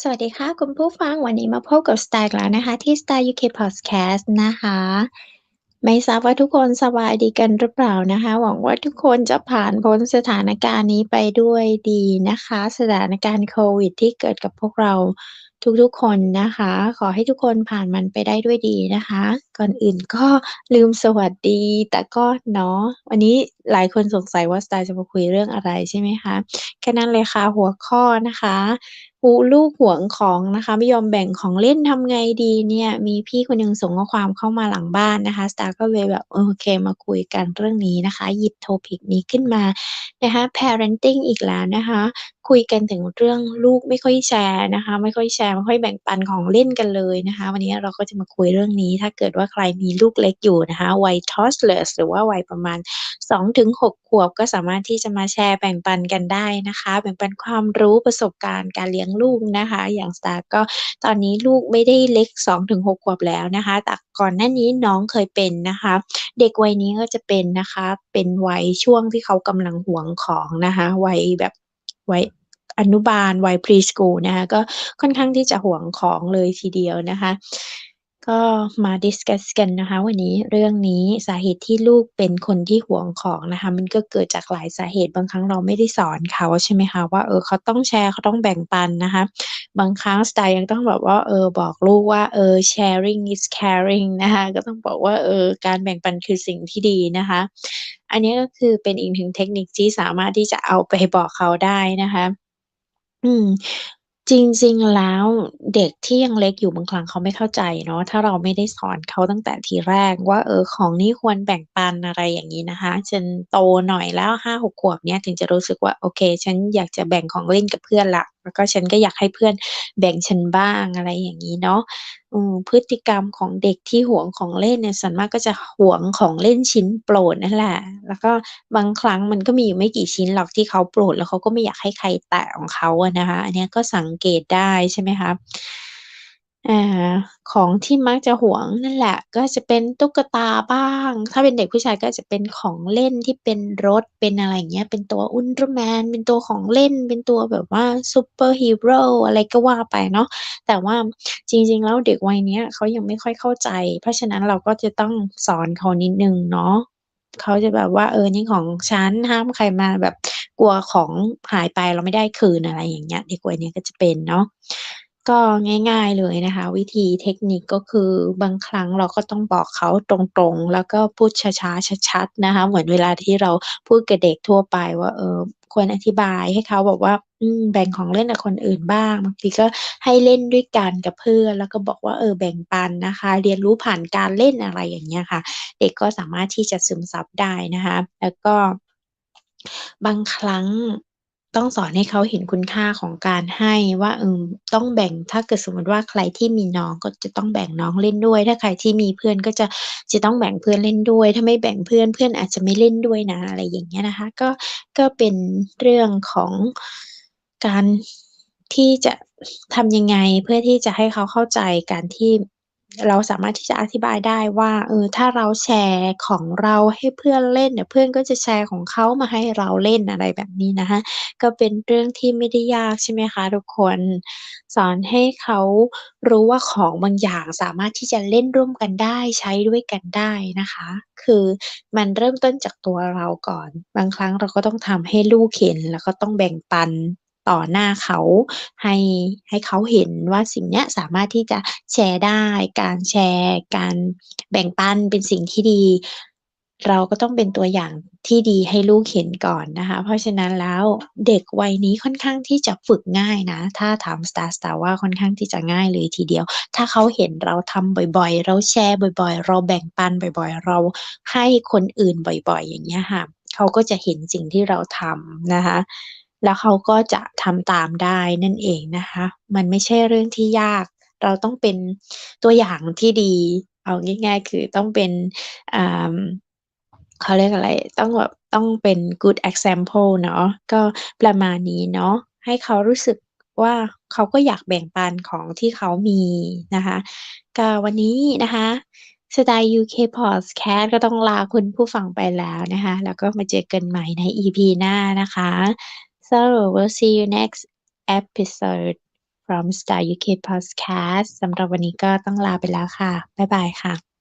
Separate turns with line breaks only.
สวัสดีค่ะ คุณผู้ฟังวันนี้มาพบกับสไตล์แล้วนะคะ ที่ Style UK Podcast นะคะ ไม่ทราบว่าทุกคนสบายดีกันหรือเปล่านะคะ หวังว่าทุกคนจะผ่านพ้นสถานการณ์นี้ไปด้วยดีนะคะ สถานการณ์โควิด ที่เกิดกับพวกเราทุกๆคนนะคะ ขอให้ทุกคนผ่านมันไปได้ด้วยดีนะคะ ก่อนอื่นก็ลืมสวัสดี แต่ก็เนาะวันนี้หลายคนสงสัยว่าสไตล์จะมาคุยเรื่องอะไรใช่ไหมคะ แค่นั้นเลยค่ะหัวข้อนะคะ หูลูกหวงของนะคะ ไม่ยอมแบ่งของเล่นทำไงดีเนี่ย มีพี่คนนึงส่งข้อความเข้ามาหลังบ้านนะคะสตาร์ก็เลยแบบโอเคมาคุยกันเรื่องนี้นะคะ หยิบโทปิกนี้ขึ้นมานะคะ parenting อีกแล้วนะคะ คุยกันถึงเรื่องลูกไม่ค่อยแชร์นะคะ ไม่ค่อยแชร์ไม่ค่อยแบ่งปันของเล่นกันเลยนะคะ วันนี้เราก็จะมาคุยเรื่องนี้ ถ้าเกิดว่าใครมีลูกเล็กอยู่นะคะวัย toddlers หรือว่าวัยประมาณ 2-6 ขวบก็สามารถที่จะมาแชร์แบ่งปันกันได้นะคะ แบ่งปันความรู้ประสบการณ์การเลี้ยงลูกนะคะ อย่างสตาร์ก็ตอนนี้ลูกไม่ได้เล็ก 2-6 ขวบแล้วนะคะ แต่ก่อนหน้านี้น้องเคยเป็นนะคะ เด็กวัยนี้ก็จะเป็นนะคะ เป็นวัยช่วงที่เขากำลังห่วงของนะคะวัยแบบวัยอนุบาลวัยพรีสกูลนะคะก็ค่อนข้างที่จะห่วงของเลยทีเดียวนะคะ ก็มาดิสคัสกันนะคะ วันนี้เรื่องนี้สาเหตุที่ลูกเป็นคนที่หวงของนะคะ มันก็เกิดจากหลายสาเหตุบางครั้งเราไม่ได้สอนเขาใช่ไหมคะว่าเออเขาต้องแชร์เขาต้องแบ่งปันนะคะ บางครั้งสไตล์ยังต้องแบบว่าเออบอกลูกว่าเออ sharing is caring นะคะก็ต้องบอกว่าเออการแบ่งปันคือสิ่งที่ดีนะคะ อันนี้ก็คือเป็นอีกหนึ่งเทคนิคที่สามารถที่จะเอาไปบอกเขาได้นะคะอืม จริง ๆ แล้วเด็กที่ยังเล็กอยู่บางครั้งเขาไม่เข้าใจเนาะถ้าเราไม่ได้สอนเขาตั้งแต่ทีแรกว่า เออ ของนี่ควรแบ่งปันอะไรอย่างนี้นะคะจนโตหน่อยแล้วห้าหกขวบเนี่ยถึงจะรู้สึกว่า โอเค ฉันอยากจะแบ่งของเล่นกับเพื่อนละ แล้วก็ฉันก็อยากให้เพื่อนแบ่งฉันบ้างอะไรอย่างนี้เนาะพฤติกรรมของเด็กที่หวงของเล่นเนี่ยส่วนมากก็จะหวงของเล่นชิ้นโปรดนั่นแหละ แล้วก็บางครั้งมันก็มีอยู่ไม่กี่ชิ้นหรอกที่เขาโปรด แล้วเขาก็ไม่อยากให้ใครแตะของเขาอะนะคะ อันนี้ก็สังเกตได้ใช่ไหมคะ อ่า ของที่มักจะหวงนั่นแหละ ก็จะเป็นตุ๊กตาบ้าง ถ้าเป็นเด็กผู้ชายก็จะเป็นของเล่นที่เป็นรถ เป็นอะไรอย่างเงี้ย เป็นตัว Ultraman เป็นตัวของเล่น เป็นตัวแบบว่าซูเปอร์ฮีโร่อะไรก็ว่าไปเนาะ แต่ว่าจริง ๆ แล้วเด็กวัยเนี้ย เขายังไม่ค่อยเข้าใจ เพราะฉะนั้นเราก็จะต้องสอนเขานิดหนึ่งเนาะ เขาจะแบบว่า เออ นี่ของฉัน ห้ามใครมาแบบกลัวของหายไปแล้วไม่ได้คืน อะไรอย่างเงี้ย เด็กวัยเนี้ยก็จะเป็นเนาะ ก็ง่าย ๆเลยนะคะ วิธีเทคนิคก็คือบางครั้งเราก็ต้องบอกเขาตรงๆ แล้วก็พูดช้าๆชัดๆนะคะ เหมือนเวลาที่เราพูดกับเด็กทั่วไปว่าเออควรอธิบายให้เขาแบบว่าแบ่งของเล่นกับคนอื่นบ้างบางทีก็ให้เล่นด้วยกันกับเพื่อนแล้วก็บอกว่าเออแบ่งปันนะคะ เรียนรู้ผ่านการเล่นอะไรอย่างเงี้ยค่ะ เด็กก็สามารถที่จะซึมซับได้นะคะ แล้วก็บางครั้ง ต้องสอนให้เขาเห็นคุณค่าของการให้ว่าเออต้องแบ่งถ้าเกิดสมมติว่าใครที่มีน้องก็จะต้องแบ่งน้องเล่นด้วย ถ้าใครที่มีเพื่อนก็จะจะต้องแบ่งเพื่อนเล่นด้วย ถ้าไม่แบ่งเพื่อนเพื่อนอาจจะไม่เล่นด้วยนะอะไรอย่างเงี้ยนะคะ ก็ก็เป็นเรื่องของการที่จะทำยังไงเพื่อที่จะให้เขาเข้าใจการที่ เราสามารถที่จะอธิบายได้ว่าเออถ้าเราแชร์ของเราให้เพื่อนเล่นเดี๋ยเพื่อนก็จะแชร์ของเขามาให้เราเล่นอะไรแบบนี้นะคะก็เป็นเรื่องที่ไม่ได้ยากใช่ไหมคะทุกคน สอนให้เขารู้ว่าของบางอย่างสามารถที่จะเล่นร่วมกันได้ใช้ด้วยกันได้นะคะ คือมันเริ่มต้นจากตัวเราก่อน บางครั้งเราก็ต้องทำให้ลูกเห็นแล้วก็ต้องแบ่งปัน ต่อหน้าเขาให้ให้เขาเห็นว่าสิ่งนี้สามารถที่จะแชร์ได้ การแชร์ การแบ่งปันเป็นสิ่งที่ดี เราก็ต้องเป็นตัวอย่างที่ดีให้ลูกเห็นก่อนนะคะ เพราะฉะนั้นแล้วเด็กวัยนี้ค่อนข้างที่จะฝึกง่ายนะ ถ้าถามสตาร์สตาร์ว่าค่อนข้างที่จะง่ายเลยทีเดียว ถ้าเขาเห็นเราทำบ่อยๆ เราแชร์บ่อยๆ เราแบ่งปันบ่อยๆ เราให้คนอื่นบ่อยๆ อย่างเงี้ยค่ะ เขาก็จะเห็นสิ่งที่เราทำนะคะ แล้วเขาก็จะทำตามได้นั่นเองนะคะ มันไม่ใช่เรื่องที่ยาก เราต้องเป็นตัวอย่างที่ดี เอาง่าย ๆ คือต้องเป็นเขาเรียกอะไร ต้องแบบต้องเป็น good example เนาะ ก็ประมาณนี้เนาะ ให้เขารู้สึกว่าเขาก็อยากแบ่งปันของที่เขามีนะคะก็วันนี้นะคะสไตล์ UK Podcast ก็ต้องลาคุณผู้ฟังไปแล้วนะคะ แล้วก็มาเจอกันใหม่ใน EP หน้านะคะ So we'll see you next episode from Star UK Podcast สำหรับวันนี้ก็ต้องลาไปแล้วค่ะ บ๊ายบายค่ะ